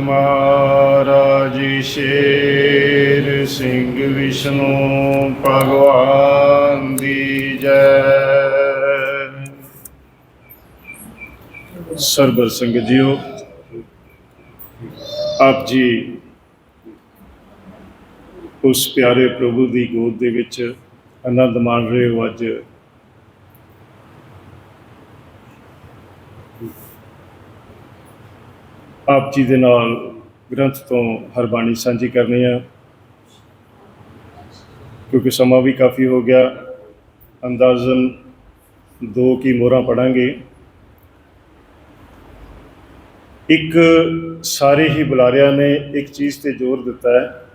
ਮਹਾਰਾਜ ਸ਼ੇਰ ਸਿੰਘ ਵਿਸ਼ਨੂੰ ਭਗਵਾਨ ਦੀ ਜੈ। ਸਰਬਰ ਸਿੰਘ ਜੀਓ, ਆਪ ਜੀ ਉਸ ਪਿਆਰੇ ਪ੍ਰਭੂ ਦੀ ਗੋਦ ਦੇ ਵਿੱਚ ਆਨੰਦ ਮਾਣ ਰਹੇ ਹੋ ਅੱਜ। ਆਪ ਜੀ ਦੇ ਨਾਲ ਗ੍ਰੰਥ ਤੋਂ ਹਰਬਾਣੀ ਸਾਂਝੀ ਕਰਨੀ ਆ। ਕਿਉਂਕਿ ਸਮਾਂ ਵੀ ਕਾਫੀ ਹੋ ਗਿਆ। ਅੰਦਾਜ਼ਨ ਦੋ ਕੀ ਮੋਹਰਾਂ ਪੜਾਂਗੇ। ਇੱਕ ਸਾਰੇ ਹੀ ਬੁਲਾਰਿਆਂ ਨੇ ਇੱਕ ਚੀਜ਼ ਤੇ ਜ਼ੋਰ ਦਿੱਤਾ ਹੈ।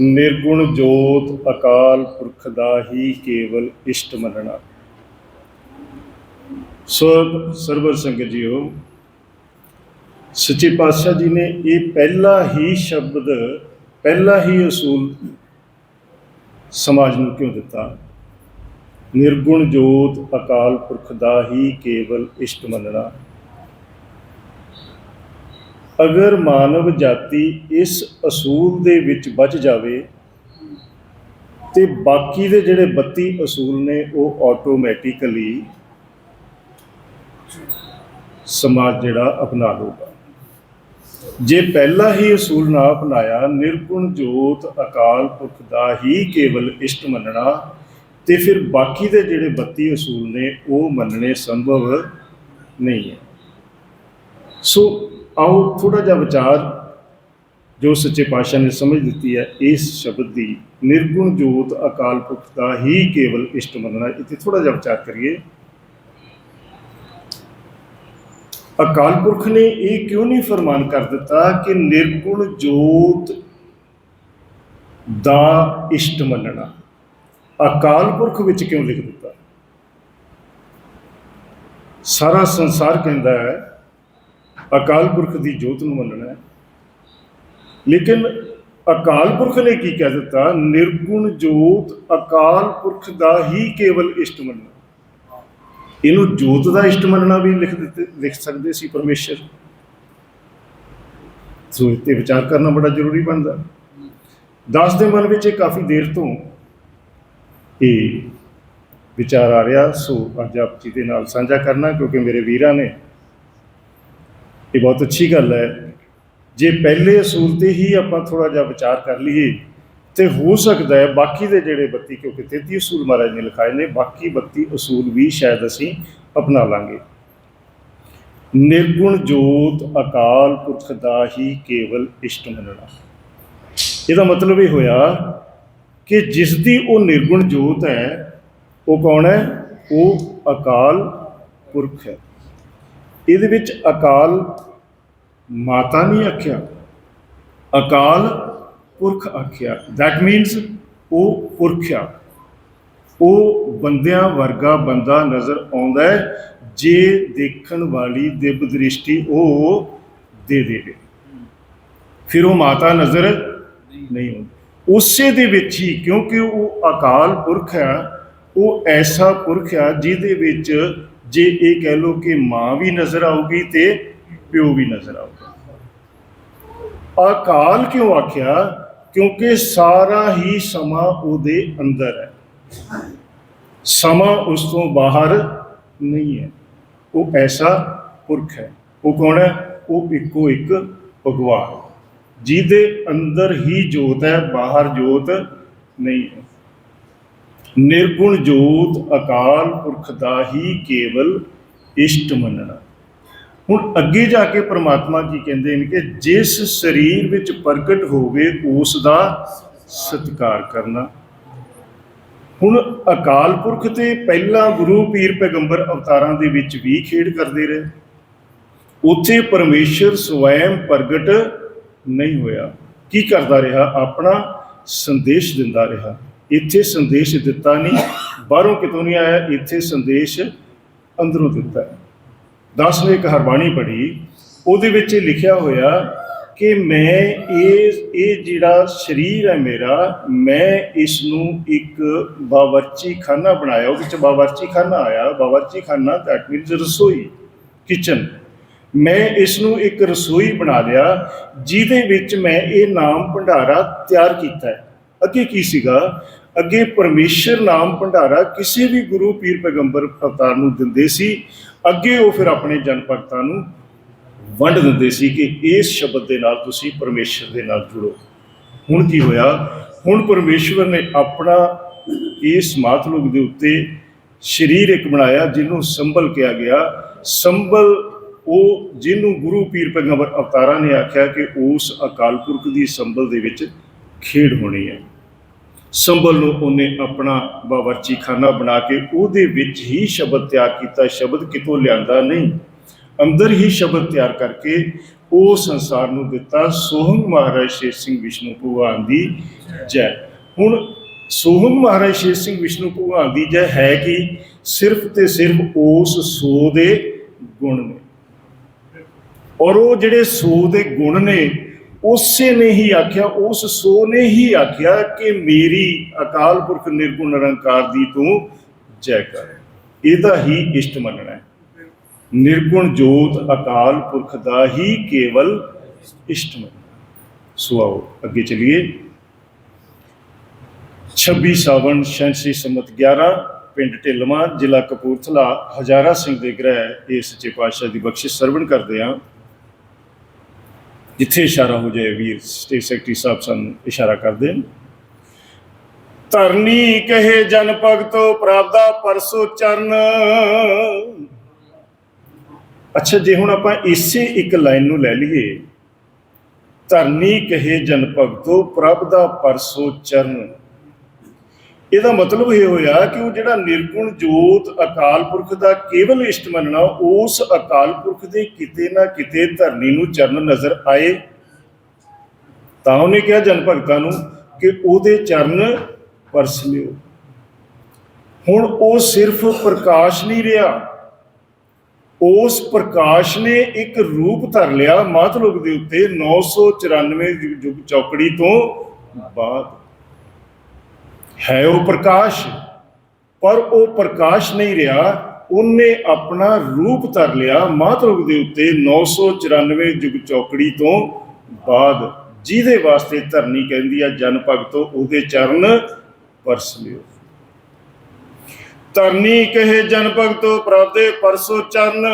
ਨਿਰਗੁਣ ਜੋਤ ਅਕਾਲ ਪੁਰਖ ਦਾ ਹੀ ਕੇਵਲ ਇਸ਼ਟ ਮੰਨਣਾ। ਸੋ ਸਰਵਰ ਸੰਗਤ ਜੀਓ ਸੱਚੇ ਪਾਤਸ਼ਾਹ ਜੀ ਨੇ ਇਹ ਪਹਿਲਾ ਹੀ ਸ਼ਬਦ, ਪਹਿਲਾ ਹੀ ਅਸੂਲ ਸਮਾਜ ਨੂੰ ਕਿਉਂ ਦਿੱਤਾ? ਨਿਰਗੁਣ ਜੋਤ ਅਕਾਲ ਪੁਰਖ ਦਾ ਹੀ ਕੇਵਲ ਇਸ਼ਟ ਮੰਨਣਾ। ਅਗਰ ਮਾਨਵ ਜਾਤੀ ਇਸ ਅਸੂਲ ਦੇ ਵਿੱਚ ਬਚ ਜਾਵੇ, ਤੇ ਬਾਕੀ ਦੇ ਜਿਹੜੇ 32 ਅਸੂਲ ਨੇ ਉਹ ਆਟੋਮੈਟਿਕਲੀ ਸਮਾਜ ਜਿਹੜਾ ਅਪਣਾ ਲਊਗਾ। ਜੇ ਪਹਿਲਾ ਹੀ ਅਸੂਲ ਨਾ ਅਪਣਾਇਆ, ਨਿਰਗੁਣ ਜੋਤ ਅਕਾਲ ਪੁਰਖ ਦਾ ਹੀ ਕੇਵਲ ਇਸ਼ਟ ਮੰਨਣਾ, ਤੇ ਫਿਰ ਬਾਕੀ ਦੇ ਜਿਹੜੇ 32 ਅਸੂਲ ਨੇ, ਉਹ ਮੰਨਣੇ ਸੰਭਵ ਨਹੀਂ ਹੈ। ਸੋ ਆਓ ਥੋੜਾ ਜਿਹਾ ਵਿਚਾਰ ਜੋ ਸੱਚੇ ਪਾਤਸ਼ਾਹ ਨੇ ਸਮਝ ਦਿੱਤੀ ਹੈ, ਇਸ ਸ਼ਬਦ ਦੀ ਨਿਰਗੁਣ ਜੋਤ ਅਕਾਲ ਪੁਰਖ ਦਾ ਹੀ ਕੇਵਲ ਇਸ਼ਟ ਮੰਨਣਾ, ਇੱਥੇ ਥੋੜਾ ਜਿਹਾ ਵਿਚਾਰ ਕਰੀਏ। ਅਕਾਲ ਪੁਰਖ ਨੇ ਇਹ ਕਿਉਂ ਨਹੀਂ ਫਰਮਾਨ ਕਰ ਦਿੱਤਾ ਕਿ ਨਿਰਗੁਣ ਜੋਤ ਦਾ ਇਸ਼ਟ ਮੰਨਣਾ? ਅਕਾਲ ਪੁਰਖ ਵਿੱਚ ਕਿਉਂ ਲਿਖ ਦਿੱਤਾ? ਸਾਰਾ ਸੰਸਾਰ ਕਹਿੰਦਾ ਹੈ, ਅਕਾਲ ਪੁਰਖ ਦੀ ਜੋਤ ਨੂੰ ਮੰਨਣਾ ਹੈ। ਲੇਕਿਨ ਅਕਾਲ ਪੁਰਖ ਨੇ ਕੀ ਕਹਿ ਦਿੱਤਾ? ਨਿਰਗੁਣ ਜੋਤ ਅਕਾਲ ਪੁਰਖ ਦਾ ਹੀ ਕੇਵਲ ਇਸ਼ਟ ਮੰਨਣਾ। ਇਹਨੂੰ ਜੋਤ ਦਾ ਇਸ਼ਟ ਮੰਨਣਾ ਵੀ ਲਿਖ ਦਿੱਤੇ, ਲਿਖ ਸਕਦੇ ਸੀ ਪਰਮੇਸ਼ਰ। ਸੋ ਇਹ ਤੇ ਵਿਚਾਰ ਕਰਨਾ ਬੜਾ ਜ਼ਰੂਰੀ ਬਣਦਾ। ਦਾਸ ਦੇ ਮਨ ਵਿੱਚ ਇਹ ਕਾਫੀ ਦੇਰ ਤੋਂ ਇਹ ਵਿਚਾਰ ਆ ਰਿਹਾ, ਸੋ ਅੱਜ ਆਪ ਜੀ ਦੇ ਨਾਲ ਸਾਂਝਾ ਕਰਨਾ, ਕਿਉਂਕਿ ਮੇਰੇ ਵੀਰਾਂ ਨੇ ਇਹ ਬਹੁਤ ਅੱਛੀ ਗੱਲ ਹੈ। ਜੇ ਪਹਿਲੇ ਅਸੂਲ ਤੇ ਹੀ ਆਪਾਂ ਥੋੜਾ ਜਿਹਾ ਵਿਚਾਰ ਕਰ ਲਈਏ ਤੇ ਹੋ ਸਕਦਾ ਹੈ ਬਾਕੀ ਦੇ ਜਿਹੜੇ 32 ਕਿਉਂਕਿ 33 ਅਸੂਲ ਮਹਾਰਾਜ ਨੇ ਲਿਖਾਏ ਨੇ, ਬਾਕੀ 32 ਅਸੂਲ ਵੀ ਸ਼ਾਇਦ ਅਸੀਂ ਅਪਣਾ ਲਾਂਗੇ। ਨਿਰਗੁਣ ਜੋਤ ਅਕਾਲ ਪੁਰਖ ਦਾ ਹੀ ਕੇਵਲ ਇਸ਼ਟ ਮੰਨਣਾ। ਇਹਦਾ ਮਤਲਬ ਇਹ ਹੋਇਆ ਕਿ ਜਿਸ ਦੀ ਉਹ ਨਿਰਗੁਣ ਜੋਤ ਹੈ, ਉਹ ਕੌਣ ਹੈ? ਉਹ ਅਕਾਲ ਪੁਰਖ ਹੈ। ਇਹਦੇ ਵਿੱਚ ਅਕਾਲ ਮਾਤਾ ਨਹੀਂ ਆਖਿਆ, ਅਕਾਲ ਪੁਰਖ ਆਖਿਆ। That ਮੀਨਸ ਉਹ ਪੁਰਖਿਆ। ਉਹ ਬੰਦਿਆਂ ਵਰਗਾ ਬੰਦਾ ਨਜ਼ਰ ਆਉਂਦਾ ਹੈ, ਜੇ ਦੇਖਣ ਵਾਲੀ ਦਿਵ ਦ੍ਰਿਸ਼ਟੀ ਉਹ ਦੇ ਦੇਵੇ। ਫਿਰ ਉਹ ਮਾਤਾ ਨਜ਼ਰ ਨਹੀਂ ਆਉਂਦੀ। ਉਸੇ ਦੇ ਵਿੱਚ ਹੀ, ਕਿਉਂਕਿ ਉਹ ਅਕਾਲ ਪੁਰਖ ਹੈ, ਉਹ ਐਸਾ ਪੁਰਖ ਹੈ ਜਿਹਦੇ ਵਿੱਚ ਜੇ ਇਹ ਕਹਿ ਲੋ ਕਿ ਮਾਂ ਵੀ ਨਜ਼ਰ ਆਊਗੀ ਤੇ ਪਿਓ ਵੀ ਨਜ਼ਰ ਆਊਗਾ। ਅਕਾਲ ਕਿਉਂ ਆਖਿਆ? ਕਿਉਂਕਿ ਸਾਰਾ ਹੀ ਸਮਾਂ ਉਹਦੇ ਅੰਦਰ ਹੈ। ਸਮਾਂ ਉਸ ਤੋਂ ਬਾਹਰ ਨਹੀਂ ਹੈ। ਉਹ ਐਸਾ ਪੁਰਖ ਹੈ। ਉਹ ਕੌਣ ਹੈ? ਉਹ ਇੱਕੋ ਇੱਕ ਭਗਵਾਨ। ਜਿਹਦੇ ਅੰਦਰ ਹੀ ਜੋਤ ਹੈ, ਬਾਹਰ ਜੋਤ ਨਹੀਂ ਹੈ। ਨਿਰਗੁਣ ਜੋਤ ਅਕਾਲ ਪੁਰਖ ਦਾ ਹੀ ਕੇਵਲ ਇਸ਼ਟ ਮੰਨਣਾ। ਹੁਣ ਅੱਗੇ ਜਾ ਕੇ ਪ੍ਰਮਾਤਮਾ ਕੀ ਕਹਿੰਦੇ ਨੇ ਕਿ ਜਿਸ ਸਰੀਰ ਵਿੱਚ ਪ੍ਰਗਟ ਹੋਵੇ, ਉਸ ਦਾ ਸਤਿਕਾਰ ਕਰਨਾ। ਹੁਣ ਅਕਾਲ ਪੁਰਖ ਤੇ ਪਹਿਲਾਂ ਗੁਰੂ ਪੀਰ ਪੈਗੰਬਰ ਅਵਤਾਰਾਂ ਦੇ ਵਿੱਚ ਵੀ ਖੇਡ ਕਰਦੇ ਰਹੇ। ਉੱਥੇ ਪਰਮੇਸ਼ਰ ਸਵੈਮ ਪ੍ਰਗਟ ਨਹੀਂ ਹੋਇਆ। ਕੀ ਕਰਦਾ ਰਿਹਾ? ਆਪਣਾ ਸੰਦੇਸ਼ ਦਿੰਦਾ ਰਿਹਾ। ਇੱਥੇ ਸੰਦੇਸ਼ ਦਿੱਤਾ ਨਹੀਂ, ਬਾਹਰੋਂ ਕਿਤੋਂ ਨਹੀਂ ਆਇਆ, ਇੱਥੇ ਸੰਦੇਸ਼ ਅੰਦਰੋਂ ਦਿੱਤਾ। ਹੈ ਦਸ ਨੇ ਇੱਕ ਹਰਬਾਣੀ ਪੜ੍ਹੀ, ਉਹਦੇ ਵਿੱਚ ਇਹ ਲਿਖਿਆ ਹੋਇਆ ਕਿ ਮੈਂ ਇਹ ਇਹ ਜਿਹੜਾ ਸਰੀਰ ਹੈ ਮੇਰਾ, ਮੈਂ ਇਸ ਨੂੰ ਇੱਕ ਬਾਵਰਚੀ ਖਾਨਾ ਬਣਾਇਆ ਉਹ ਵਿੱਚ ਬਾਵਰਚੀ ਖਾਨਾ ਆਇਆ ਬਾਵਰਚੀ ਖਾਨਾ ਦੈਟ ਮੀਨਸ ਰਸੋਈ ਕਿਚਨ ਮੈਂ ਇਸ ਨੂੰ ਇੱਕ ਰਸੋਈ ਬਣਾ ਲਿਆ, ਜਿਹਦੇ ਵਿੱਚ ਮੈਂ ਇਹ ਨਾਮ ਭੰਡਾਰਾ ਤਿਆਰ ਕੀਤਾ ਹੈ। ਅੱਗੇ ਕੀ ਸੀਗਾ? ਅੱਗੇ ਪਰਮੇਸ਼ਰ ਨਾਮ ਭੰਡਾਰਾ ਕਿਸੇ ਵੀ ਗੁਰੂ ਪੀਰ ਪੈਗੰਬਰ ਅਵਤਾਰ ਨੂੰ ਦਿੰਦੇ ਸੀ, ਅੱਗੇ ਉਹ ਫਿਰ ਆਪਣੇ ਜਨ ਭਗਤਾਂ ਨੂੰ ਵੰਡ ਦਿੰਦੇ ਸੀ ਕਿ ਇਸ ਸ਼ਬਦ ਦੇ ਨਾਲ ਤੁਸੀਂ ਪਰਮੇਸ਼ਰ ਦੇ ਨਾਲ ਜੁੜੋ। ਹੁਣ ਕੀ ਹੋਇਆ? ਹੁਣ ਪਰਮੇਸ਼ਵਰ ਨੇ ਆਪਣਾ ਇਸ ਮਾਤ ਲੋਕ ਦੇ ਉੱਤੇ ਸਰੀਰ ਇੱਕ ਬਣਾਇਆ, ਜਿਹਨੂੰ ਸੰਭਲ ਕਿਹਾ ਗਿਆ। ਸੰਭਲ ਉਹ ਜਿਹਨੂੰ ਗੁਰੂ ਪੀਰ ਪੈਗੰਬਰ ਅਵਤਾਰਾਂ ਨੇ ਆਖਿਆ ਕਿ ਉਸ ਅਕਾਲ ਪੁਰਖ ਦੀ ਸੰਭਲ ਦੇ ਵਿੱਚ ਖੇਡ ਹੋਣੀ ਹੈ। ਸੰਭਲ ਨੂੰ ਉਹਨੇ ਆਪਣਾ ਬਾਵਰਚੀ ਖਾਨਾ ਬਣਾ ਕੇ ਉਹਦੇ ਵਿੱਚ ਹੀ ਸ਼ਬਦ ਤਿਆਰ ਕੀਤਾ। ਸ਼ਬਦ ਕਿਤੋਂ ਲਿਆਂਦਾ ਨਹੀਂ। ਅੰਦਰ ਹੀ ਸ਼ਬਦ ਤਿਆਰ ਕਰਕੇ ਉਹ ਸੰਸਾਰ ਨੂੰ ਦਿੱਤਾ। ਸੋਹੰ ਮਹਾਰਾਜ ਸ਼ੇਰ ਸਿੰਘ ਵਿਸ਼ਨੂੰ ਭਗਵਾਨ ਦੀ ਜੈ। ਹੁਣ ਸੋਹੰ ਮਹਾਰਾਜ ਸ਼ੇਰ ਸਿੰਘ ਵਿਸ਼ਨੂੰ ਭਗਵਾਨ ਦੀ ਜੈ ਹੈ ਕਿ? ਸਿਰਫ ਤੇ ਸਿਰਫ ਉਸ ਸੋ ਦੇ ਗੁਣ ਨੇ। ਔਰ ਉਹ ਜਿਹੜੇ ਸੋ ਦੇ ਗੁਣ ਨੇ ਉਸੇ ਨੇ ਹੀ ਆਖਿਆ, ਉਸ ਸੋ ਨੇ ਹੀ ਆਖਿਆ ਕਿ ਮੇਰੀ ਅਕਾਲ ਪੁਰਖ ਨਿਰਗੁਣ ਨਿਰੰਕਾਰ ਦੀ ਤੂੰ ਜੈ ਕਰ। ਇਹਦਾ ਹੀ ਇਸ਼ਟ ਮੰਨਣਾ ਹੈ। ਨਿਰਗੁਣ ਜੋਤ ਅਕਾਲ ਪੁਰਖ ਦਾ ਹੀ ਕੇਵਲ ਇਸ਼ਟ ਮੰਨਣਾ ਸੋ ਆਓ ਅੱਗੇ ਚਲੀਏ। 26 ਸਾਵਣ, ਸ਼ੈਂਸੀ ਸਮਤ 11 ਪਿੰਡ ਢਿਲਮਾ ਜ਼ਿਲ੍ਹਾ ਕਪੂਰਥਲਾ, ਹਜ਼ਾਰਾ ਸਿੰਘ ਦੇ ਗ੍ਰਹਿ ਇਸ ਸੱਚੇ ਪਾਤਸ਼ਾਹ ਦੀ ਬਖਸ਼ਿਸ਼ ਸਰਵਣ ਕਰਦੇ ਹਾਂ ਜਿੱਥੇ ਇਸ਼ਾਰਾ ਹੋ ਜਾਏ, ਵੀਰ ਸਟੇਟ ਸੈਕਟਰੀ ਸਾਹਿਬ ਸਾਨੂੰ ਇਸ਼ਾਰਾ ਕਰਦੇ ਨੇ। ਧਰਨੀ ਕਹੇ ਜਨ ਭਗਤੋ, ਪ੍ਰਾਪਦਾ ਪਰਸੋ ਚਰਨ। ਅੱਛਾ, ਜੇ ਹੁਣ ਆਪਾਂ ਇਸੇ ਇੱਕ ਲਾਈਨ ਨੂੰ ਲੈ ਲਈਏ, ਧਰਨੀ ਕਹੇ ਜਨ ਭਗਤੋ ਪ੍ਰਭ ਦਾ ਪਰਸੋ ਚਰਨ। ਇਹਦਾ ਮਤਲਬ ਇਹ ਹੋਇਆ ਕਿ ਉਹ ਜਿਹੜਾ ਨਿਰਗੁਣ ਜੋਤ ਅਕਾਲ ਪੁਰਖ ਦਾ ਕੇਵਲ ਇਸ਼ਟ ਮੰਨਣਾ, ਉਸ ਅਕਾਲ ਪੁਰਖ ਦੇ ਕਿਤੇ ਨਾ ਕਿਤੇ ਧਰਨੀ ਨੂੰ ਚਰਨ ਨਜ਼ਰ ਆਏ। ਤਾਂ ਉਹਨੇ ਕਿਹਾ ਜਨ ਭਗਤਾਂ ਨੂੰ ਕਿ ਉਹਦੇ ਚਰਨ ਪਰਸ ਲਿਓ। ਹੁਣ ਉਹ ਸਿਰਫ ਪ੍ਰਕਾਸ਼ ਨਹੀਂ ਰਿਹਾ। ਉਸ ਪ੍ਰਕਾਸ਼ ਨੇ ਇੱਕ ਰੂਪ ਧਰ ਲਿਆ ਮਾਤਲੋਕ ਦੇ ਉੱਤੇ 994 ਯੁ- ਯੁਗ ਚੌਕੜੀ ਤੋਂ ਬਾਅਦ। ਹੈ ਉਹ ਪ੍ਰਕਾਸ਼। ਪਰ ਉਹ ਪ੍ਰਕਾਸ਼ ਨਹੀਂ ਰਿਹਾ। ਉਹਨੇ ਆਪਣਾ ਰੂਪ ਧਰ ਲਿਆ ਮਾਤਲੋਕ ਦੇ ਉੱਤੇ 994 ਯੁਗ ਚੌਕੜੀ ਤੋਂ ਬਾਅਦ, ਜਿਹਦੇ ਵਾਸਤੇ ਧਰਨੀ ਕਹਿੰਦੀ ਆ, ਜਨ ਭਗਤੋ ਉਹਦੇ ਚਰਨ ਪਰਸ ਲਿਓ। ਧਰਨੀ ਕਹੇ, ਜਨ ਭਗਤੋ ਪ੍ਰਭਦੇ ਪਰਸੋ ਚਰਨ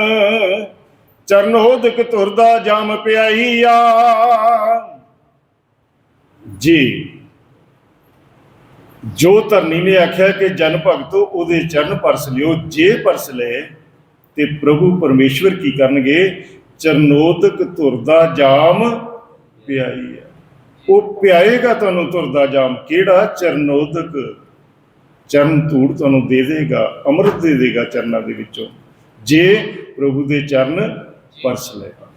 ਚਰਨ ਹੋਦਕ ਤੁਰਦਾ ਜਾਮ ਪਿਆਈਆ ਜੀ। ਜੋ ਧਰਨੀ ਨੇ ਆਖਿਆ ਕਿ ਜਨ ਭਗਤੋ ਉਹਦੇ ਚਰਨ ਪਰਸ ਲਿਓ, ਜੇ ਪਰਸ ਲਏ, ਤੇ ਪ੍ਰਭੂ ਪਰਮੇਸ਼ਵਰ ਕੀ ਕਰਨਗੇ? ਚਰਨੋਦਕ ਤੁਰਦਾ ਜਾਮ ਪਿਆਈ ਹੈ। ਉਹ ਪਿਆਏਗਾ ਤੁਹਾਨੂੰ ਤੁਰਦਾ ਜਾਮ। ਕਿਹੜਾ? ਚਰਨੋਦਕ। ਚਰਨ ਧੂੜ ਤੁਹਾਨੂੰ ਦੇ ਦੇਗਾ, ਅੰਮ੍ਰਿਤ ਦੇ ਦੇਗਾ ਚਰਨਾਂ ਦੇ ਵਿੱਚੋਂ। ਜੇ ਪ੍ਰਭੂ ਦੇ ਚਰਨ ਪਰਸ ਲਏਗਾ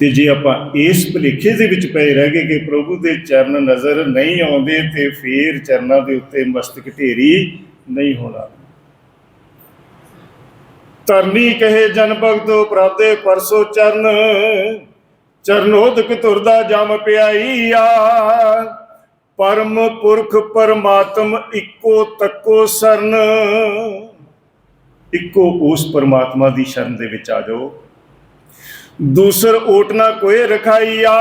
ਤੇ ਜੇ ਆਪਾਂ ਇਸ ਭੁਲੇਖੇ ਦੇ ਵਿੱਚ ਪਏ ਰਹਿ ਗਏ ਕਿ ਪ੍ਰਭੂ ਦੇ ਚਰਨ ਨਜ਼ਰ ਨਹੀਂ ਆਉਂਦੇ ਤੇ ਫੇਰ ਚਰਨਾਂ ਦੇ ਉੱਤੇ ਮਸਤਕ ਢੇਰੀ ਨਹੀਂ ਹੋਣਾ। ਧਰਨੀ ਕਹੇ ਜਨ ਭਗਤੋ ਪ੍ਰਭਦੇ ਪਰਸੋ ਚਰਨ, ਚਰਨੋਦਕ ਤੁਰਦਾ ਜਮ ਪਿਆਈਆ ਪਰਮ ਪੁਰਖ ਪਰਮਾਤਮ ਇੱਕੋ ਤੱਕੋ ਸਰਨ। ਇੱਕੋ ਉਸ ਪਰਮਾਤਮਾ ਦੀ ਸ਼ਰਨ ਦੇ ਵਿੱਚ ਆ ਜਾਓ। ਦੂਸਰ ਓਟ ਨਾ ਕੋਏ ਰਖਾਈਆ।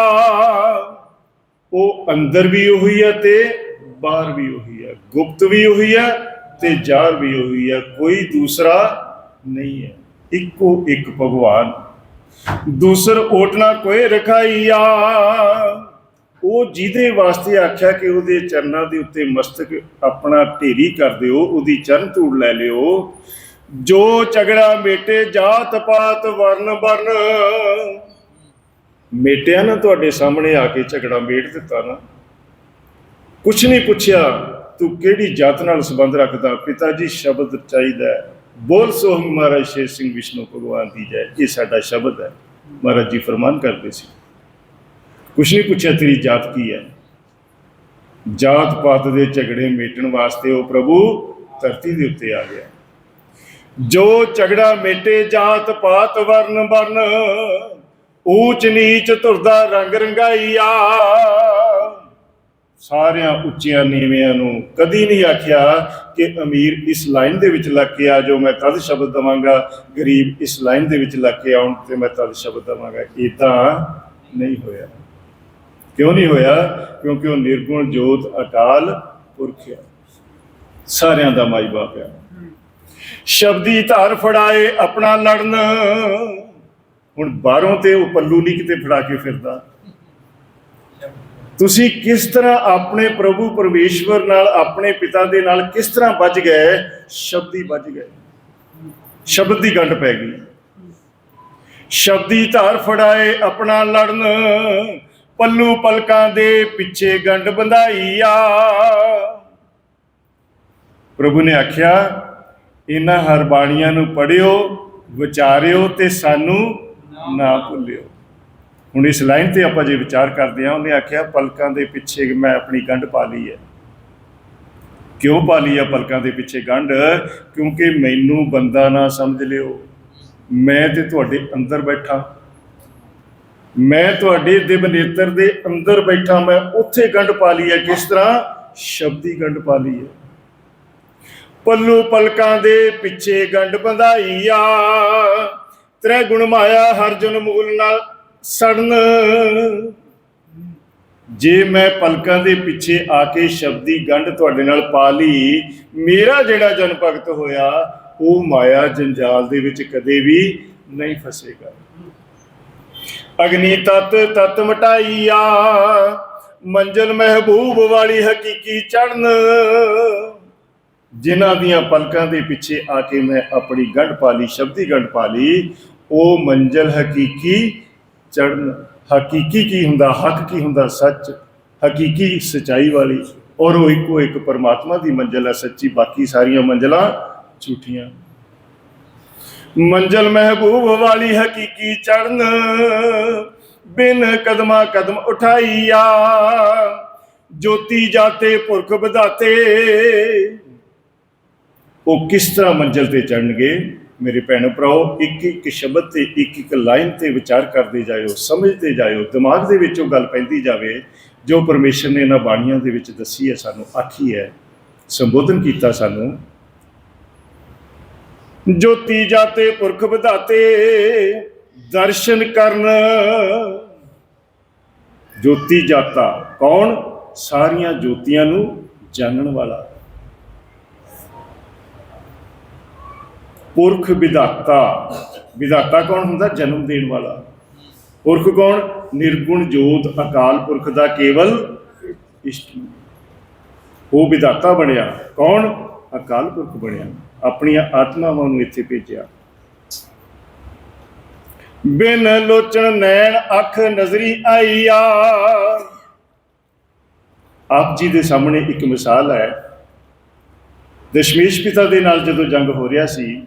ਉਹ ਅੰਦਰ ਵੀ ਉਹੀ ਹੈ ਤੇ ਬਾਹਰ ਵੀ ਉਹੀ ਹੈ। ਗੁਪਤ ਵੀ ਉਹੀ ਹੈ ਤੇ ਜ਼ਾਹਰ ਵੀ ਉਹੀ ਹੈ। ਕੋਈ ਦੂਸਰਾ ਨਹੀਂ ਹੈ। ਇੱਕੋ ਇੱਕ ਭਗਵਾਨ। ਦੂਸਰ ਓਟ ਨਾ ਕੋਏ ਰਖਾਈਆ। ਉਹ ਜਿਹਦੇ ਵਾਸਤੇ ਆਖਿਆ ਕਿ ਉਹਦੇ ਚਰਨਾਂ ਦੇ ਉੱਤੇ ਮਸਤਕ ਆਪਣਾ ਢੇਰੀ ਕਰ ਦਿਓ, ਉਹਦੀ ਚਰਨ ਧੂੜ ਲੈ ਲਿਓ ਜੋ ਝਗੜਾ ਮੇਟੇ ਜਾਤ ਪਾਤ ਵਰਨ ਵਰਨ ਮੇਟਿਆ ਨਾ ਤੁਹਾਡੇ ਸਾਹਮਣੇ ਆ ਕੇ ਝਗੜਾ ਮੇਟ ਦਿੱਤਾ ਨਾ। ਕੁਛ ਨਹੀਂ ਪੁੱਛਿਆ, ਤੂੰ ਕਿਹੜੀ ਜਾਤ ਨਾਲ ਸੰਬੰਧ ਰੱਖਦਾ? ਪਿਤਾ ਜੀ ਸ਼ਬਦ ਚਾਹੀਦਾ ਬੋਲ ਸੋਹੰ ਮਹਾਰਾਜ ਸ਼ੇਰ ਸਿੰਘ ਵਿਸ਼ਨੂੰ ਭਗਵਾਨ ਦੀ ਜੈ। ਇਹ ਸਾਡਾ ਸ਼ਬਦ ਹੈ। ਮਹਾਰਾਜ ਜੀ ਫਰਮਾਨ ਕਰਦੇ ਸੀ। ਕੁਛ ਨਹੀਂ ਪੁੱਛਿਆ, ਤੇਰੀ ਜਾਤ ਕੀ ਹੈ? ਜਾਤ ਪਾਤ ਦੇ ਝਗੜੇ ਮੇਟਣ ਵਾਸਤੇ ਉਹ ਪ੍ਰਭੂ ਧਰਤੀ ਦੇ ਉੱਤੇ ਆ ਗਿਆ। ਜੋ ਝਗੜਾ ਮੇਟੇ ਜਾਤ ਪਾਤ ਵਰਨ ਵਰਨ ਊਚ ਨੀਚ ਧੁਰਦਾ ਰੰਗ ਰੰਗਾਈਆ। ਸਾਰਿਆਂ ਉੱਚੀਆਂ ਨੀਵਿਆਂ ਨੂੰ ਕਦੀ ਨਹੀਂ ਆਖਿਆ ਕਿ ਅਮੀਰ ਇਸ ਲਾਈਨ ਦੇ ਵਿੱਚ ਲੱਗ ਕੇ ਆ ਜੋ ਮੈਂ ਤਦ ਸ਼ਬਦ ਦਵਾਂਗਾ, ਗਰੀਬ ਇਸ ਲਾਈਨ ਦੇ ਵਿੱਚ ਲੱਗ ਕੇ ਆਉਣ ਤੇ ਮੈਂ ਤਦ ਸ਼ਬਦ ਦਵਾਂਗਾ। ਇਦਾਂ ਨਹੀਂ ਹੋਇਆ। ਕਿਉਂ ਨਹੀਂ ਹੋਇਆ? ਕਿਉਂਕਿ ਉਹ ਨਿਰਗੁਣ ਜੋਤ ਅਕਾਲ ਪੁਰਖ ਹੈ ਸਾਰਿਆਂ ਦਾ ਮਾਈ ਬਾਪ ਹੈ ਸ਼ਬਦੀ ਧਾਰ ਫੜਾਏ ਆਪਣਾ ਲੜਨ। ਹੁਣ ਬਾਹਰੋਂ ਤੇ ਉਹ ਪੱਲੂ ਨਹੀਂ ਕਿਤੇ ਫੜਾ ਕੇ ਫਿਰਦਾ। ਤੁਸੀਂ ਕਿਸ ਤਰ੍ਹਾਂ ਆਪਣੇ ਪ੍ਰਭੂ ਪਰਮੇਸ਼ਵਰ ਨਾਲ, ਆਪਣੇ ਪਿਤਾ ਦੇ ਨਾਲ ਕਿਸ ਤਰ੍ਹਾਂ ਵੱਜ ਗਏ? ਸ਼ਬਦੀ ਵੱਜ ਗਏ। ਸ਼ਬਦ ਦੀ ਗੰਢ ਪੈ ਗਈ। ਸ਼ਬਦੀ ਧਾਰ ਫੜਾਏ ਆਪਣਾ ਲੜਨ। ਪੱਲੂ ਪਲਕਾਂ ਦੇ ਪਿੱਛੇ ਗੰਢ ਬੰਧਾਈ ਆ। ਪ੍ਰਭੂ ਨੇ ਆਖਿਆ ਇਹਨਾਂ ਹਰ ਬਾਣੀਆਂ ਨੂੰ ਪੜਿਓ ਵਿਚਾਰਿਓ ਤੇ ਸਾਨੂੰ ਨਾ ਭੁੱਲਿਓ। ਹੁਣ ਇਸ ਲਾਈਨ ਤੇ ਆਪਾਂ ਜੇ ਵਿਚਾਰ ਕਰਦੇ ਹਾਂ, ਉਹਨੇ ਆਖਿਆ, ਪਲਕਾਂ ਦੇ ਪਿੱਛੇ ਮੈਂ ਆਪਣੀ ਗੰਢ ਪਾ ਲਈ ਹੈ। ਕਿਉਂ ਪਾ ਲਈ ਆ ਪਲਕਾਂ ਦੇ ਪਿੱਛੇ ਗੰਢ? ਕਿਉਂਕਿ ਮੈਨੂੰ ਬੰਦਾ ਨਾ ਸਮਝ ਲਿਓ। ਮੈਂ ਤੇ ਤੁਹਾਡੇ ਅੰਦਰ ਬੈਠਾ। ਮੈਂ ਤੁਹਾਡੇ ਦਿਵ ਨੇਤਰ ਦੇ ਅੰਦਰ ਬੈਠਾ। ਮੈਂ ਉੱਥੇ ਗੰਢ ਪਾ ਲਈ ਹੈ। ਕਿਸ ਤਰ੍ਹਾਂ? ਸ਼ਬਦੀ ਗੰਢ ਪਾ ਲਈ ਹੈ। ਪੱਲੂ ਪਲਕਾਂ ਦੇ ਪਿੱਛੇ ਗੰਢ ਬੰਧਾਈ ਤ੍ਰੈ ਗੁਣ ਮਾਇਆ ਹਰ ਜਨ ਮੂਲ ਨਾਲ ਸੜਨ। ਜੇ ਮੈਂ ਪਲਕਾਂ ਦੇ ਪਿੱਛੇ ਆ ਕੇ ਸ਼ਬਦੀ ਗੰਢ ਤੁਹਾਡੇ ਨਾਲ ਪਾ ਲਈ, ਮੇਰਾ ਜਿਹੜਾ ਜਨ ਭਗਤ ਹੋਇਆ, ਉਹ ਮਾਇਆ ਜੰਜਾਲ ਦੇ ਵਿੱਚ ਕਦੇ ਵੀ ਨਹੀਂ ਫਸੇਗਾ। ਅਗਨੀ ਤਤ ਤਤ ਮਟਾਈਆ ਮੰਜ਼ਲ ਮਹਿਬੂਬ ਵਾਲੀ ਹਕੀਕੀ ਚੜਨ ਜਿਨ੍ਹਾਂ ਦੀਆਂ ਪਲਕਾਂ ਦੇ ਪਿੱਛੇ ਆ ਕੇ ਮੈਂ ਆਪਣੀ ਗੰਢ ਪਾਲੀ ਸ਼ਬਦੀ ਗੰਢ ਪਾਲੀ ਉਹ ਮੰਜ਼ਲ ਹਕੀਕੀ ਚੜਨ ਹਕੀਕੀ ਕੀ ਹੁੰਦਾ, ਹੱਕ ਕੀ ਹੁੰਦਾ, ਸੱਚ, ਹਕੀਕੀ ਸਚਾਈ ਵਾਲੀ, ਔਰ ਉਹ ਇੱਕੋ ਇੱਕ ਪਰਮਾਤਮਾ ਦੀ ਮੰਜ਼ਲ ਹੈ ਸੱਚੀ, ਬਾਕੀ ਸਾਰੀਆਂ ਮੰਜ਼ਲਾਂ ਝੂਠੀਆਂ। ਮੰਜ਼ਲ ਮਹਿਬੂਬ ਵਾਲੀ ਹਕੀਕੀ ਚੜਨ ਬਿਨ ਕਦਮਾ ਕਦਮ ਉਠਾਈਆ, ਜੋਤੀ ਜਾਤੇ ਪੁਰਖ ਵਧਾਤੇ ਉਹ ਕਿਸ ਤਰ੍ਹਾਂ ਮੰਜ਼ਲ ਤੇ ਚੜਨਗੇ ਮੇਰੇ ਭੈਣੋ ਭਰਾਓ, ਇੱਕ ਇੱਕ ਸ਼ਬਦ ਤੇ ਇੱਕ ਇੱਕ ਲਾਈਨ ਤੇ ਵਿਚਾਰ ਕਰਦੇ ਜਾਇਓ, ਸਮਝਦੇ ਜਾਇਓ, ਦਿਮਾਗ ਦੇ ਵਿੱਚ ਉਹ ਗੱਲ ਪੈਂਦੀ ਜਾਵੇ ਜੋ ਪਰਮੇਸ਼ਰ ਨੇ ਇਹਨਾਂ ਬਾਣੀਆਂ ਦੇ ਵਿੱਚ ਦੱਸੀ ਹੈ, ਸਾਨੂੰ ਆਖੀ ਹੈ, ਸੰਬੋਧਨ ਕੀਤਾ ਸਾਨੂੰ। ਜੋਤੀ ਜਾਤੇ ਪੁਰਖ ਵਧਾਤੇ, ਦਰਸ਼ਨ ਕਰਨ। ਜੋਤੀ ਜਾਤਾ, ਕੌਣ? ਸਾਰੀਆਂ ਜੋਤੀਆਂ ਨੂੰ ਜਾਣਨ ਵਾਲਾ। ਪੁਰਖ ਵਿਧਾਤਾ। ਵਿਧਾਤਾ ਕੌਣ ਹੁੰਦਾ? ਜਨਮ ਦੇਣ ਵਾਲਾ। ਪੁਰਖ ਕੌਣ? ਨਿਰਗੁਣ ਜੋਤ ਅਕਾਲ ਪੁਰਖ ਦਾ ਕੇਵਲ ਇਸ਼ਟ। ਉਹ ਵਿਧਾਤਾ ਬਣਿਆ। ਕੌਣ? ਅਕਾਲ ਪੁਰਖ ਬਣਿਆ। ਆਪਣੀਆਂ ਆਤਮਾਵਾਂ ਨੂੰ ਇੱਥੇ ਭੇਜਿਆ। ਬਿਨ ਲੋਚਣ ਨੈਣ ਅੱਖ ਨਜ਼ਰੀ ਆਈਆ। ਆਪ ਜੀ ਦੇ ਸਾਹਮਣੇ ਇੱਕ ਮਿਸਾਲ ਹੈ। ਦਸ਼ਮੇਸ਼ ਪਿਤਾ ਦੇ ਨਾਲ ਜਦੋਂ ਜੰਗ ਹੋ ਰਿਹਾ ਸੀ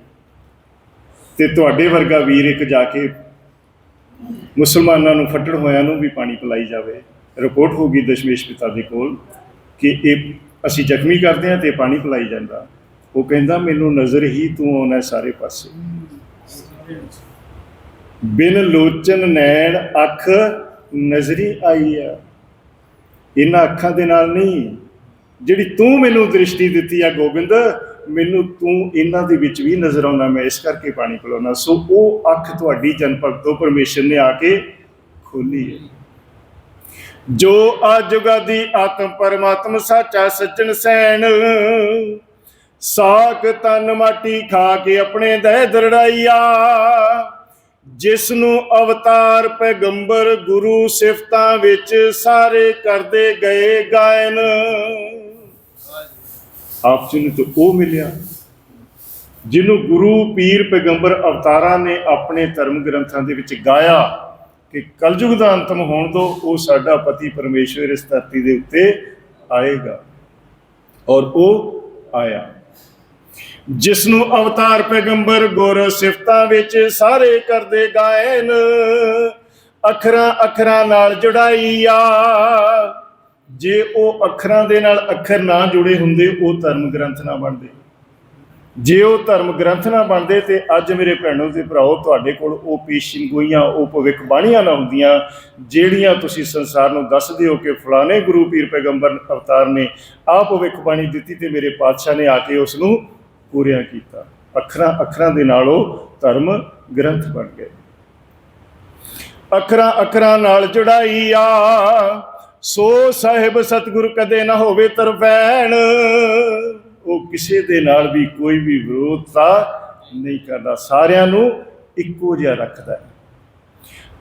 ਤੇ ਤੁਹਾਡੇ ਵਰਗਾ ਵੀਰ ਇੱਕ ਜਾ ਕੇ ਮੁਸਲਮਾਨਾਂ ਨੂੰ ਫੱਟੜ ਹੋਇਆਂ ਨੂੰ ਵੀ ਪਾਣੀ ਪਿਲਾਈ ਜਾਵੇ। ਰਿਪੋਰਟ ਹੋ ਗਈ ਦਸ਼ਮੇਸ਼ ਪਿਤਾ ਦੇ ਕੋਲ ਕਿ ਇਹ ਅਸੀਂ ਜ਼ਖਮੀ ਕਰਦੇ ਹਾਂ ਤੇ ਪਾਣੀ ਪਿਲਾਈ ਜਾਂਦਾ। ਉਹ ਕਹਿੰਦਾ, ਮੈਨੂੰ ਨਜ਼ਰ ਹੀ ਤੂੰ ਆਉਣਾ ਸਾਰੇ ਪਾਸੇ। ਬਿਨ ਲੋਚਨ ਨੈਣ ਅੱਖ ਨਜ਼ਰੀ ਆਈ ਆ। ਇਹਨਾਂ ਅੱਖਾਂ ਦੇ ਨਾਲ ਨਹੀਂ, ਜਿਹੜੀ ਤੂੰ ਮੈਨੂੰ ਦ੍ਰਿਸ਼ਟੀ ਦਿੱਤੀ ਆ ਗੋਬਿੰਦ ਮੈਨੂੰ ਤੂੰ ਇਹਨਾਂ ਦੇ ਵਿੱਚ ਵੀ ਨਜ਼ਰ ਆਉਂਦਾ, ਮੈਂ ਇਸ ਕਰਕੇ ਪਾਣੀ ਪਿਲਾਉਣਾ ਸੋ ਉਹ ਅੱਖ ਤੁਹਾਡੀ ਜਨ ਭਗਤੋ ਪਰਮੇਸ਼ਰ ਨੇ ਆ ਕੇ ਖੋਲੀ ਹੈ। ਜੋ ਆਜੁਗਾਦੀ ਆਤਮ ਪਰਮਾਤਮ ਸਾਚਾ ਸੱਜਣ ਸੈਣ, ਸਾਖ ਤਨ ਮਾਟੀ ਖਾ ਕੇ ਆਪਣੇ ਦਹਿ ਦਰੜਾਈਆ ਜਿਸ ਨੂੰ ਅਵਤਾਰ ਪੈਗੰਬਰ ਗੁਰੂ ਸਿਫਤਾਂ ਵਿੱਚ ਸਾਰੇ ਕਰਦੇ ਗਏ ਗਾਇਨ। ਆਪ ਜੀ ਨੂੰ ਉਹ ਮਿਲਿਆ, ਜਿਹਨੂੰ ਗੁਰੂ ਪੀਰ ਪੈਗੰਬਰ ਅਵਤਾਰਾਂ ਨੇ ਆਪਣੇ ਧਰਮ ਗ੍ਰੰਥਾਂ ਦੇ ਵਿੱਚ ਗਾਇਆ ਕਿ ਕਲਯੁਗ ਦਾ ਅੰਤਮ ਹੋਣ ਤੋਂ ਉਹ ਸਾਡਾ ਪਤੀ ਪਰਮੇਸ਼ਵਰ ਇਸ ਧਰਤੀ ਦੇ ਉੱਤੇ ਆਏਗਾ ਔਰ ਉਹ ਆਇਆ। ਜਿਸ ਨੂੰ ਅਵਤਾਰ ਪੈਗੰਬਰ ਗੁਰ ਸਿਫਤਾਂ ਵਿੱਚ ਸਾਰੇ ਕਰਦੇ ਗਾਇਨ, ਅੱਖਰਾਂ ਅੱਖਰਾਂ ਨਾਲ ਜੁੜਾਈ ਆ। ਜੇ ਉਹ ਅੱਖਰਾਂ ਦੇ ਨਾਲ ਅੱਖਰ ਨਾ ਜੁੜੇ ਹੁੰਦੇ, ਉਹ ਧਰਮ ਗ੍ਰੰਥ ਨਾ ਬਣਦੇ। ਜੇ ਉਹ ਧਰਮ ਗ੍ਰੰਥ ਨਾ ਬਣਦੇ, ਤੇ ਅੱਜ ਮੇਰੇ ਭੈਣੋ ਤੇ ਭਰਾਓ, ਤੁਹਾਡੇ ਕੋਲ ਉਹ ਪੇਸ਼ੀਨ ਗੋਈਆਂ ਉਹ ਭਵਿੱਖ ਬਾਣੀਆਂ ਨਾ ਹੁੰਦੀਆਂ, ਜਿਹੜੀਆਂ ਤੁਸੀਂ ਸੰਸਾਰ ਨੂੰ ਦੱਸਦੇ ਹੋ ਕਿ ਫਲਾਣੇ ਗੁਰੂ ਪੀਰ ਪੈਗੰਬਰ ਅਵਤਾਰ ਨੇ ਆਹ ਭਵਿੱਖ ਬਾਣੀ ਦਿੱਤੀ ਤੇ ਮੇਰੇ ਪਾਤਸ਼ਾਹ ਨੇ ਆ ਕੇ ਉਸ ਨੂੰ ਪੂਰਿਆ ਕੀਤਾ। ਅੱਖਰਾਂ ਅੱਖਰਾਂ ਦੇ ਨਾਲ ਉਹ ਧਰਮ ਗ੍ਰੰਥ ਬਣ ਗਏ। ਅੱਖਰਾਂ ਅੱਖਰਾਂ ਨਾਲ ਜੁੜਾਈ ਆ ਸੋ ਸਾਹਿਬ ਸਤਿਗੁਰ ਕਦੇ ਨਾ ਹੋਵੇ ਤਰਵੈਣ, ਉਹ ਕਿਸੇ ਦੇ ਨਾਲ ਵੀ ਕੋਈ ਵੀ ਵਿਰੋਧਤਾ ਨਹੀਂ ਕਰਦਾ। ਸਾਰਿਆਂ ਨੂੰ ਇੱਕੋ ਜਿਹਾ ਰੱਖਦਾ ਹੈ।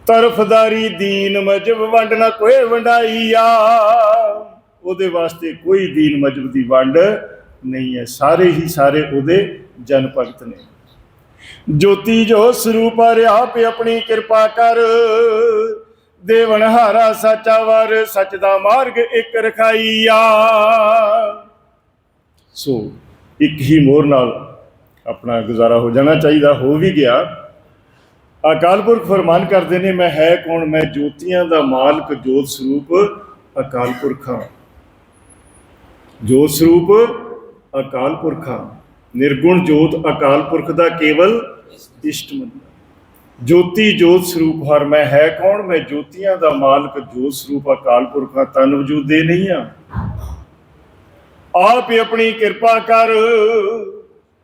ਤਰਫਦਾਰੀ ਦੀਨ ਮਜਬ ਵੰਡ ਨਾ ਕੋਈ ਵੰਡਾਈ ਉਹਦੇ ਵਾਸਤੇ ਕੋਈ ਦੀਨ ਮਜਬ ਦੀ ਵੰਡ ਨਹੀਂ ਹੈ। ਸਾਰੇ ਹੀ ਸਾਰੇ ਉਹਦੇ ਜਨ ਭਗਤ ਨੇ। ਜੋਤੀ ਜੋ ਸਰੂਪ ਆਪ ਆਪਣੀ ਕਿਰਪਾ ਕਰ। ਦੇਵਨ ਹਾਰਾ ਸੱਚਾ ਵਰ, ਸੱਚ ਦਾ ਮਾਰਗ ਇੱਕ ਰਖਾਈਆ। ਸੋ, ਇੱਕ ਹੀ ਮੋਰ ਨਾਲ ਆਪਣਾ ਗੁਜ਼ਾਰਾ ਹੋ ਜਾਣਾ ਚਾਹੀਦਾ, ਹੋ ਵੀ ਗਿਆ। ਅਕਾਲ ਪੁਰਖ ਫਰਮਾਨ ਕਰਦੇ ਨੇ, ਮੈਂ ਹੈ ਕੌਣ? ਮੈਂ ਜੋਤੀਆਂ ਦਾ ਮਾਲਕ, ਜੋਤ ਸਰੂਪ ਅਕਾਲ ਪੁਰਖ ਹਾਂ ਜੋਤ ਸਰੂਪ ਅਕਾਲ ਪੁਰਖ ਹਾਂ ਨਿਰਗੁਣ ਜੋਤ ਅਕਾਲ ਪੁਰਖ ਦਾ ਕੇਵਲ ਇਸ਼ਟ ਮੰਨਿਆ ਜੋਤੀ ਜੋਤ ਸਰੂਪ ਹਰ ਮੈਂ ਹੈ ਕੌਣ? ਮੈਂ ਜੋਤੀਆਂ ਦਾ ਮਾਲਕ ਜੋਤ ਸਰੂਪ ਅਕਾਲ ਪੁਰਖ ਹਾਂ ਤਨ ਵਜੂਦੇ ਨਹੀਂ ਆ ਆਪ ਹੀ ਆਪਣੀ ਕਿਰਪਾ ਕਰ।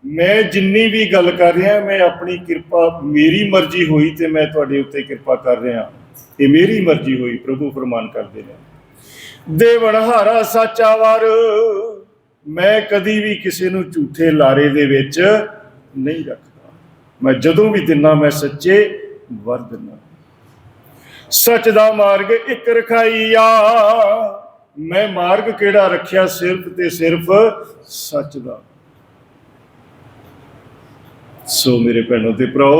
ਮੈਂ ਜਿੰਨੀ ਵੀ ਗੱਲ ਕਰ ਰਿਹਾ, ਮੈਂ ਆਪਣੀ ਕਿਰਪਾ ਮੇਰੀ ਮਰਜ਼ੀ ਹੋਈ ਤੇ ਮੈਂ ਤੁਹਾਡੇ ਉੱਤੇ ਕਿਰਪਾ ਕਰ ਰਿਹਾ। ਇਹ ਮੇਰੀ ਮਰਜ਼ੀ ਹੋਈ, ਪ੍ਰਭੂ ਫਰਮਾਨ ਕਰਦੇ ਨੇ। ਦੇਵਨ ਹਾਰਾ ਸਾਚਾ ਵਰ। ਮੈਂ ਕਦੀ ਵੀ ਕਿਸੇ ਨੂੰ ਝੂਠੇ ਲਾਰੇ ਦੇ ਵਿੱਚ ਨਹੀਂ ਰੱਖ ਮੈਂ ਜਦੋਂ ਵੀ ਦਿਨਾ, ਮੈਂ ਸੱਚੇ ਵਰ ਦਿਨਾ। ਸੱਚ ਦਾ ਮਾਰਗ ਇੱਕ ਰਖਾਈਆ ਮੈਂ ਮਾਰਗ ਕਿਹੜਾ ਰੱਖਿਆ? ਸਿਰਫ ਤੇ ਸਿਰਫ ਸੱਚ ਦਾ। ਸੋ ਮੇਰੇ ਭੈਣੋ ਤੇ ਭਰਾਓ,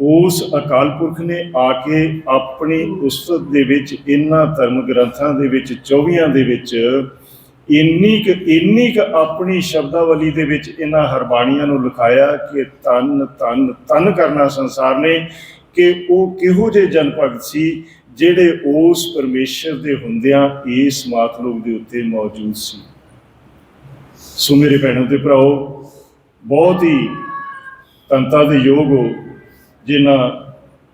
ਉਸ ਅਕਾਲ ਪੁਰਖ ਨੇ ਆ ਕੇ ਆਪਣੀ ਉਸਤਤ ਦੇ ਵਿੱਚ ਇਨ੍ਹਾਂ ਧਰਮ ਗ੍ਰੰਥਾਂ ਦੇ ਵਿੱਚ 24 ਦੇ ਵਿੱਚ ਇੰਨੀ ਕੁ ਇੰਨੀ ਕੁ ਆਪਣੀ ਸ਼ਬਦਾਵਲੀ ਦੇ ਵਿੱਚ ਇਹਨਾਂ ਹਰਬਾਣੀਆਂ ਨੂੰ ਲਿਖਾਇਆ ਕਿ ਤਨ ਤਨ ਤਨ ਕਰਨਾ ਸੰਸਾਰ ਨੇ ਕਿ ਉਹ ਕਿਹੋ ਜਿਹੇ ਜਨ ਭਗਤ ਸੀ ਜਿਹੜੇ ਉਸ ਪਰਮੇਸ਼ਰ ਦੇ ਹੁੰਦਿਆਂ ਇਸ ਮਾਤਲੋਕ ਦੇ ਉੱਤੇ ਮੌਜੂਦ ਸੀ। ਸੋ ਮੇਰੇ ਭੈਣੋ ਤੇ ਭਰਾਓ, ਬਹੁਤ ਹੀ ਤੰਤਾ ਦੇ ਯੋਗ ਹੋ ਜਿਨ੍ਹਾਂ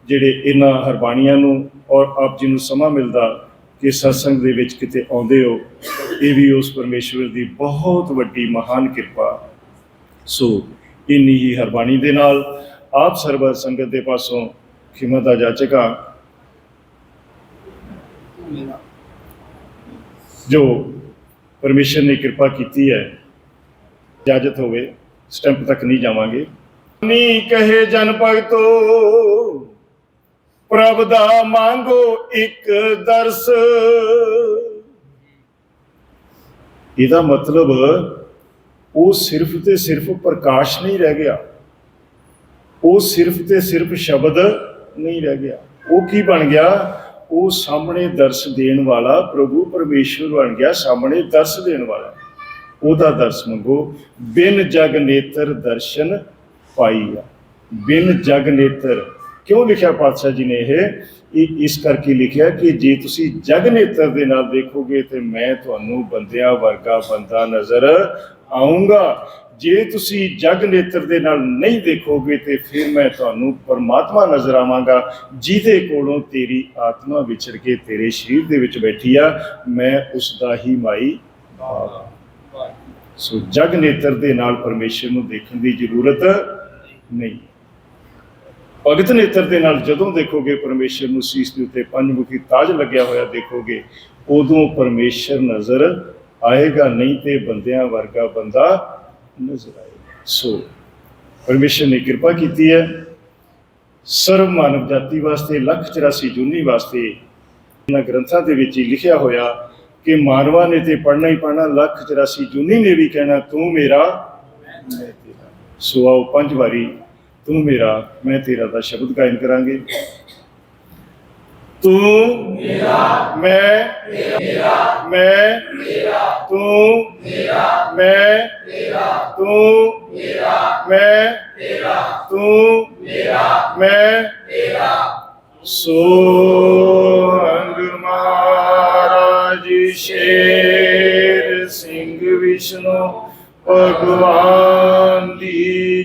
ਜਿਹੜੇ ਇਹਨਾਂ ਹਰਬਾਣੀਆਂ ਨੂੰ ਔਰ ਆਪ ਜੀ ਨੂੰ ਸਮਾਂ ਮਿਲਦਾ ਕਿ ਸਤਸੰਗ ਦੇ ਵਿੱਚ ਕਿਤੇ ਆਉਂਦੇ ਹੋ, ਇਹ ਵੀ ਉਸ ਪਰਮੇਸ਼ਵਰ ਦੀ ਬਹੁਤ ਵੱਡੀ ਮਹਾਨ ਕਿਰਪਾ। ਸੋ ਇੰਨੀ ਹੀ ਹਰਬਾਣੀ ਦੇ ਨਾਲ ਆਪ ਸਰਬ ਸੰਗਤ ਦੇ ਪਾਸੋਂ ਖਿਮਾ ਦਾ ਜਾਚਕਾ ਜੋ ਪਰਮੇਸ਼ਰ ਨੇ ਕਿਰਪਾ ਕੀਤੀ ਹੈ, ਇਜਾਜ਼ਤ ਹੋਵੇ, ਸਟੈਂਪ ਤੱਕ ਨਹੀਂ ਜਾਵਾਂਗੇ। ਨੀ ਕਹੇ ਜਨ ਭਗਤੋ ਪ੍ਰਭ ਦਾ ਮੰਗੋ ਇੱਕ ਦਰਸ। ਇਹਦਾ ਮਤਲਬ ਉਹ ਸਿਰਫ ਤੇ ਸਿਰਫ ਪ੍ਰਕਾਸ਼ ਨਹੀਂ ਰਹਿ ਗਿਆ। ਉਹ ਸਿਰਫ ਤੇ ਸਿਰਫ ਸ਼ਬਦ ਨਹੀਂ ਰਹਿ ਗਿਆ। ਉਹ ਕੀ ਬਣ ਗਿਆ? ਉਹ ਸਾਹਮਣੇ ਦਰਸ ਦੇਣ ਵਾਲਾ ਪ੍ਰਭੂ ਪਰਮੇਸ਼ਵਰ ਬਣ ਗਿਆ, ਸਾਹਮਣੇ ਦਰਸ ਦੇਣ ਵਾਲਾ। ਉਹਦਾ ਦਰਸ ਮੰਗੋ, ਬਿਨ ਜਗ ਨੇਤਰ ਦਰਸ਼ਨ ਪਾਈਆ ਬਿਨ ਜਗ ਨੇਤਰ ਕਿਉਂ ਲਿਖਿਆ ਪਾਤਸ਼ਾਹ ਜੀ ਨੇ ਇਹ? ਇਸ ਕਰਕੇ ਲਿਖਿਆ ਕਿ ਜੇ ਤੁਸੀਂ ਜਗ ਨੇਤਰ ਦੇ ਨਾਲ ਦੇਖੋਗੇ ਤੇ ਮੈਂ ਤੁਹਾਨੂੰ ਬੰਦਿਆਂ ਵਰਗਾ ਬੰਦਾ ਨਜ਼ਰ ਆਉਂਗਾ ਜੇ ਤੁਸੀਂ ਜਗ ਨੇਤਰ ਦੇ ਨਾਲ ਨਹੀਂ ਦੇਖੋਗੇ ਤੇ ਫਿਰ ਮੈਂ ਤੁਹਾਨੂੰ ਪਰਮਾਤਮਾ ਨਜ਼ਰ ਆਵਾਂਗਾ, ਜਿਹਦੇ ਕੋਲੋਂ ਤੇਰੀ ਆਤਮਾ ਵਿਚਰ ਕੇ ਤੇਰੇ ਸਰੀਰ ਦੇ ਵਿੱਚ ਬੈਠੀ ਆ, ਮੈਂ ਉਸ ਦਾ ਹੀ ਮਾਈ ਸੋ ਜਗ ਨੇਤਰ ਦੇ ਨਾਲ ਪਰਮੇਸ਼ਰ ਨੂੰ ਦੇਖਣ ਦੀ ਜ਼ਰੂਰਤ ਨਹੀਂ। ਭਗਤ ਨੇਤਰ ਦੇ ਨਾਲ ਜਦੋਂ ਦੇਖੋਗੇ ਪਰਮੇਸ਼ਰ ਨੂੰ ਸੀਸ ਦੇ ਉੱਤੇ ਪੰਜਮੁਖੀ ਤਾਜ ਲੱਗਿਆ ਹੋਇਆ ਦੇਖੋਗੇ, ਉਦੋਂ ਪਰਮੇਸ਼ਰ ਨਜ਼ਰ ਆਏਗਾ, ਨਹੀਂ ਤੇ ਬੰਦਿਆਂ ਵਰਗਾ ਬੰਦਾ ਨਜ਼ਰ ਆਏਗਾ। ਸੋ, ਪਰਮੇਸ਼ਰ ਨੇ ਕਿਰਪਾ ਕੀਤੀ ਹੈ। ਸਰਵ ਮਾਨਵ ਜਾਤੀ ਵਾਸਤੇ, ਲੱਖ 84 ਜੂਨੀ ਵਾਸਤੇ ਇਹਨਾਂ ਗ੍ਰੰਥਾਂ ਦੇ ਵਿੱਚ ਹੀ ਲਿਖਿਆ ਹੋਇਆ ਕਿ ਮਾਨਵਾ ਨੇ ਤੇ ਪੜਨਾ ਹੀ ਪੜਨਾ ਲੱਖ 84 ਜੂਨੀ ਨੇ ਵੀ ਕਹਿਣਾ, ਤੂੰ ਮੇਰਾ ਸੋ ਆਓ ਪੰਜ ਵਾਰੀ ਤੂੰ ਮੇਰਾ, ਮੈਂ ਤੇਰਾ ਦਾ ਸ਼ਬਦ ਗਾਇਨ ਕਰਾਂਗੇ। ਤੂੰ ਮੇਰਾ, ਮੈਂ ਤੇਰਾ ਮੈਂ ਤੇਰਾ ਤੂੰ ਮੇਰਾ, ਮੈਂ ਤੇਰਾ, ਤੂੰ ਮੇਰਾ, ਮੈਂ ਤੇਰਾ, ਤੂੰ ਮੇਰਾ, ਮੈਂ ਤੇਰਾ। ਸੋ ਅੰਗ ਮਹਾਰਾਜ ਸ਼ੇਰ ਸਿੰਘ ਵਿਸ਼ਨੂੰ ਭਗਵਾਨ ਦੀ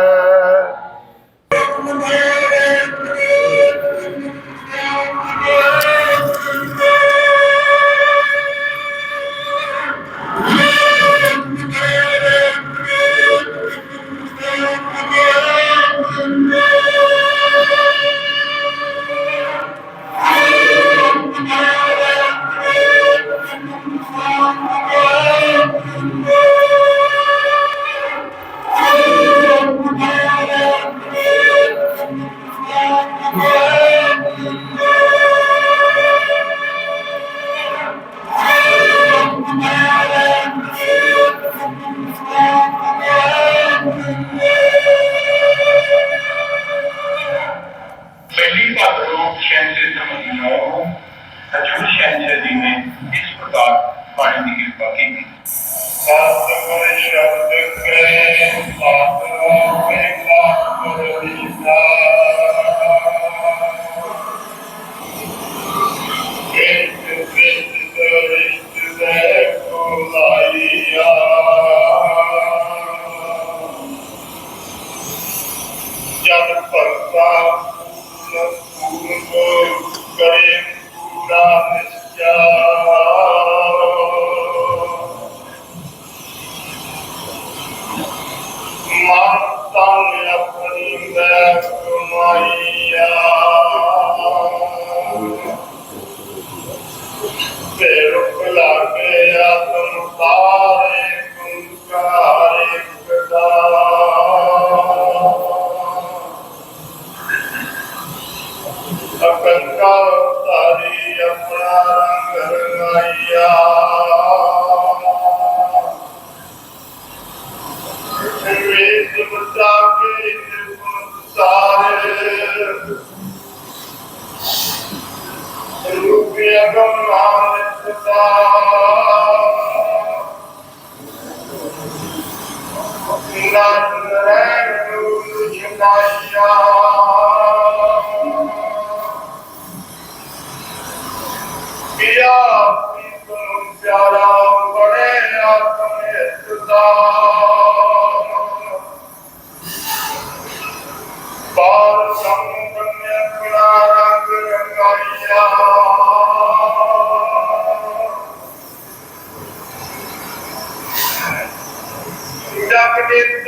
ਹੈ ਜੀ ਨੇ ਇਸ ਪ੍ਰਕਾਰ ਪਾਣੀ ਦੀ ਕਿਰਪਾ ਕੀਤੀ। ਸਾਧ ਸੰਗਤ ਸ਼ਬਦ ਕਰੇ ਆਪ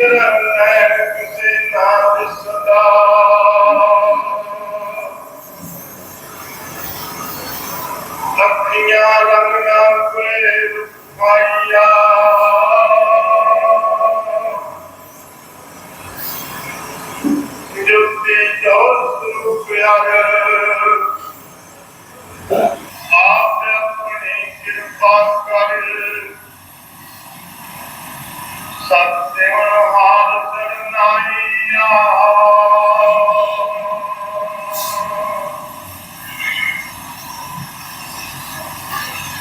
ਨਿਤਰ ਹੈ ਕਿਸੇ ਨਾ ਦਿਸਦਾ ਅੱਖੀਆਂ ਰੰਗਾਂ ਤੇ ਰੁਪਾਈਆ ਜੁਤੀ ਜੋਤ ਰੂਪਿਆਰ ਆਪ ਆਪਣੀ ਕਿਰਪਾ ਕਰ ਸਤਿਵ ਹਾਰ ਸਰਨਾਈਆ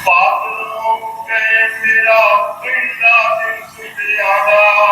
ਬਾਦਲੋਂ ਕੇ ਮੇਰਾ ਪਿੰਡਾ ਦਿਲ ਸੁਧਿਆੜਾ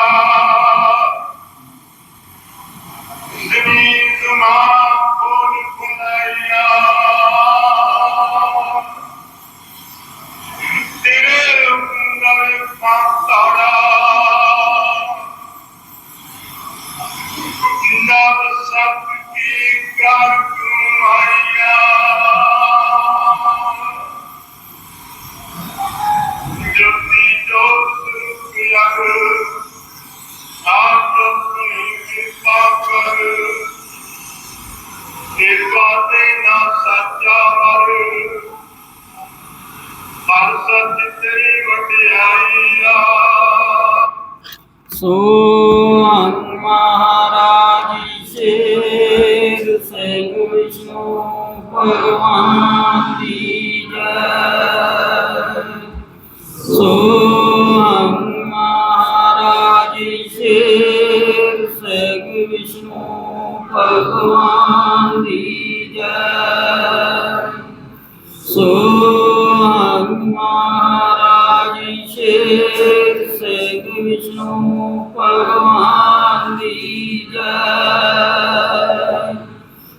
ਸ੍ਰੀ ਵਿਸ਼ਨੂੰ ਭਗਵਾਨ ਦੀ ਜੈ।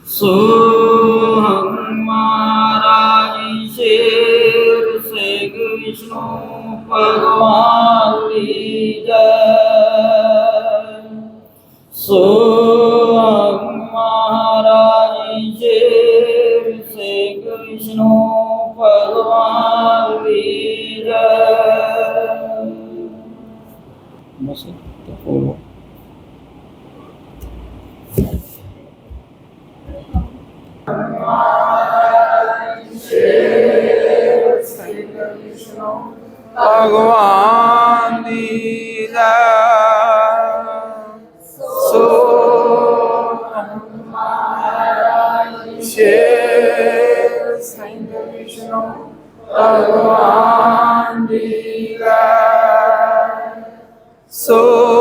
ਸੋ tears in the a one. So.